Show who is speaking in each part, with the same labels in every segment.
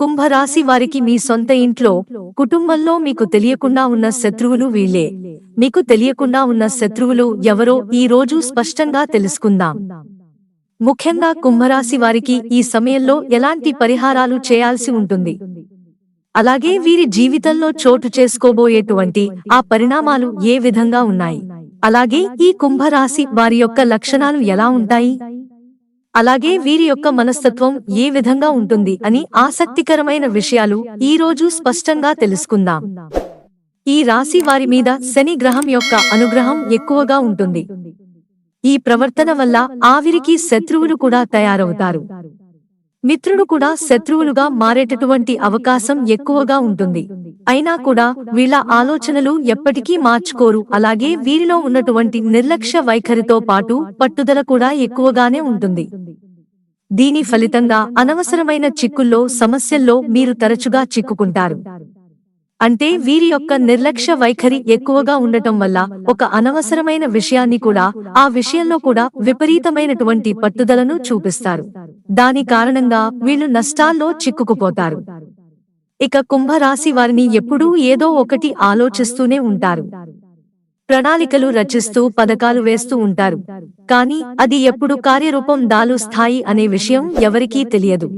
Speaker 1: కుంభరాశి వారికి మీ సొంత ఇంట్లో కుటుంబంలో మీకు తెలియకుండా ఉన్న శత్రువులు వీళ్ళే. మీకు తెలియకుండా ఉన్న శత్రువులు ఎవరో ఈ రోజు స్పష్టంగా తెలుసుకుందాం. ముఖ్యంగా కుంభరాశి వారికి ఈ సమయంలో ఎలాంటి పరిహారాలు చేయాల్సి ఉంటుంది? అలాగే వీరి జీవితంలో చోటు చేసుకోబోయేటువంటి ఆ పరిణామాలు ఏ విధంగా ఉన్నాయి? అలాగే ఈ కుంభరాశి వారి యొక్క లక్షణాలు ఎలా ఉంటాయి? అలాగే వీరి యొక్క మనస్తత్వం ఏ విధంగా ఉంటుంది అని ఆసక్తికరమైన విషయాలు ఈ రోజు స్పష్టంగా తెలుసుకుందాం. ఈ రాశి వారి మీద శని గ్రహం యొక్క అనుగ్రహం ఎక్కువగా ఉంటుంది. ఈ ప్రవర్తన వల్ల ఆవిరికి శత్రువులు కూడా తయారవుతారు. మిత్రుడు కూడా శత్రువులుగా మారేటటువంటి అవకాశం ఎక్కువగా ఉంటుంది. అయినా కూడా వీళ్ళ ఆలోచనలు ఎప్పటికీ మార్చుకోరు. అలాగే వీరిలో ఉన్నటువంటి నిర్లక్ష్య వైఖరితో పాటు పట్టుదల కూడా ఎక్కువగానే ఉంటుంది. దీని ఫలితంగా అనవసరమైన చిక్కుల్లో సమస్యల్లో మీరు తరచుగా చిక్కుకుంటారు. అంటే వీరి యొక్క నిర్లక్ష్య వైఖరి ఎక్కువగా ఉండటం వల్ల ఒక అనవసరమైన విషయాన్ని కూడా ఆ విషయంలో కూడా విపరీతమైనటువంటి పట్టుదలను చూపిస్తారు. దాని కారణంగా వీళ్ళు నష్టాల్లో చిక్కుకుపోతారు. ఇక కుంభరాశి వారిని ఎప్పుడూ ఏదో ఒకటి ఆలోచిస్తూనే ఉంటారు. ప్రణాళికలు రచిస్తూ పథకాలు వేస్తూ ఉంటారు. కానీ అది ఎప్పుడు కార్యరూపం దాలు స్థాయి అనే విషయం ఎవరికీ తెలియదు.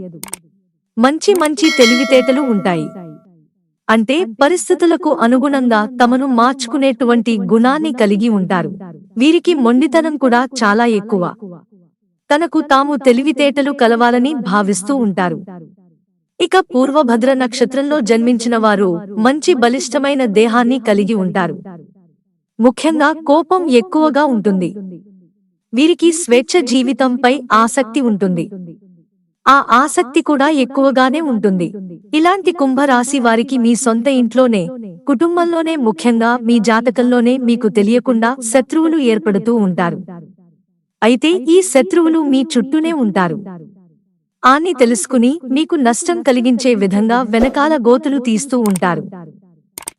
Speaker 1: మంచి మంచి తెలివితేటలు ఉంటాయి. అంటే పరిస్థితులకు అనుగుణంగా తమను మార్చుకునేటువంటి గుణాన్ని కలిగి ఉంటారు. వీరికి మొండితనం కూడా చాలా ఎక్కువ. తనకు తాము తెలివితేటలు కలవాలని భావిస్తూ ఉంటారు. ఇక పూర్వభద్ర నక్షత్రంలో జన్మించిన వారు మంచి బలిష్టమైన దేహాన్ని కలిగి ఉంటారు. ముఖ్యంగా కోపం ఎక్కువగా ఉంటుంది. వీరికి స్వేచ్ఛ జీవితంపై ఆసక్తి ఉంటుంది. ఆ ఆసక్తి కూడా ఎక్కువగానే ఉంటుంది. ఇలాంటి కుంభరాశి వారికి మీ సొంత ఇంట్లోనే కుటుంబంలోనే ముఖ్యంగా మీ జాతకంలోనే మీకు తెలియకుండా శత్రువులు ఏర్పడుతూ ఉంటారు. అయితే ఈ శత్రువులు మీ చుట్టూనే ఉంటారు. ఆని తెలుసుకుని మీకు నష్టం కలిగించే విధంగా వెనకాల గోతులు తీస్తూ ఉంటారు.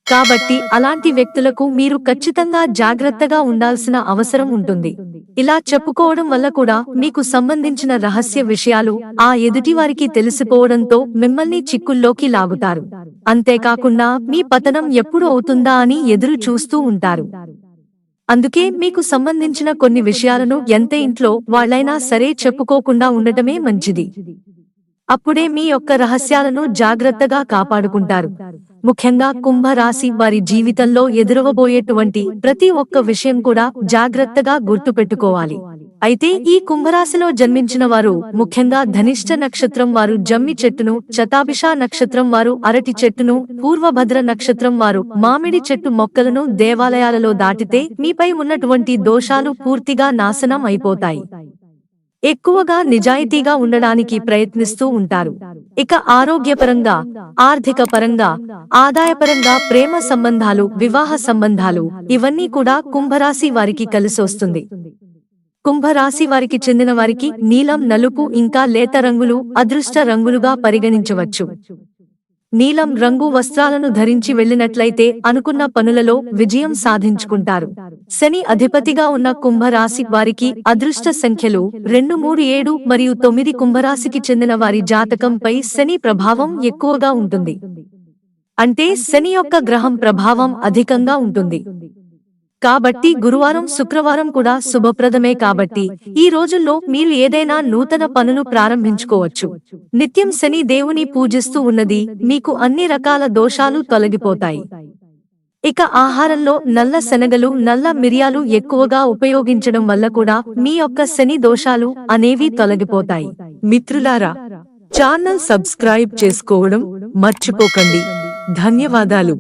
Speaker 1: కాబట్టి అలాంటి వ్యక్తులకు మీరు ఖచ్చితంగా జాగ్రత్తగా ఉండాల్సిన అవసరం ఉంటుంది. ఇలా చెప్పుకోవడం వల్ల కూడా మీకు సంబంధించిన రహస్య విషయాలు ఆ ఎదుటివారికి తెలిసిపోవడంతో మిమ్మల్ని చిక్కుల్లోకి లాగుతారు. అంతేకాకుండా మీ పతనం ఎప్పుడు అవుతుందా అని ఎదురు చూస్తూ ఉంటారు. అందుకే మీకు సంబంధించిన కొన్ని విషయాలను ఎంత ఇంట్లో వాళ్ళైనా సరే చెప్పుకోకుండా ఉండటమే మంచిది. అప్పుడే మీ యొక్క రహస్యాలను జాగ్రత్తగా కాపాడుకుంటారు. ముఖ్యంగా కుంభరాశి వారి జీవితంలో ఎదురవబోయేటువంటి ప్రతి ఒక్క విషయం కూడా జాగ్రత్తగా గుర్తుపెట్టుకోవాలి. అయితే ఈ కుంభరాశిలో జన్మించిన వారు ముఖ్యంగా ధనిష్ట నక్షత్రం వారు జమ్మి చెట్టును శతాభిష నక్షత్రం వారు అరటి చెట్టును పూర్వభద్ర నక్షత్రం వారు మామిడి చెట్టు మొక్కలను దేవాలయాలలో దాటితే మీపై ఉన్నటువంటి దోషాలు పూర్తిగా నాశనం అయిపోతాయి. ఎక్కువగా నిజాయితీగా ఉండడానికి ప్రయత్నిస్తూ ఉంటారు. ఇక ఆరోగ్యపరంగా ఆర్థిక పరంగా ఆదాయపరంగా ప్రేమ సంబంధాలు వివాహ సంబంధాలు ఇవన్నీ కూడా కుంభరాశి వారికి కలిసొస్తుంది కుంభరాశి వారికి చెందిన వారికి నీలం నలుపు ఇంకా లేత రంగులు అదృష్ట రంగులుగా పరిగణించవచ్చు. నీలం రంగు వస్త్రాలను ధరించి వెళ్ళినట్లయితే అనుకున్న పనులలో విజయం సాధించుకుంటారు. శని అధిపతిగా ఉన్న కుంభరాశి వారికి అదృష్ట సంఖ్యలు రెండు మూడు ఏడు మరియు తొమ్మిది కుంభరాశికి చెందిన వారి జాతకంపై శని ప్రభావం ఎక్కువగా ఉంటుంది. అంటే శని యొక్క గ్రహం ప్రభావం అధికంగా ఉంటుంది. కాబట్టి గురువారం శుక్రవారం కూడా శుభప్రదమే కాబట్టి ఈ రోజుల్లో మీరు ఏదైనా నూతన పనులు ప్రారంభించుకోవచ్చు. నిత్యం శని దేవుని పూజిస్తూ ఉన్నది మీకు అన్ని రకాల దోషాలు తొలగిపోతాయి. ఇక ఆహారంలో నల్ల శనగలు నల్ల మిరియాలు ఎక్కువగా ఉపయోగించడం వల్ల కూడా మీ యొక్క శని దోషాలు అనేవి తొలగిపోతాయి. మిత్రులారా ఛానల్ సబ్స్క్రైబ్ చేసుకోవడం మర్చిపోకండి. ధన్యవాదాలు.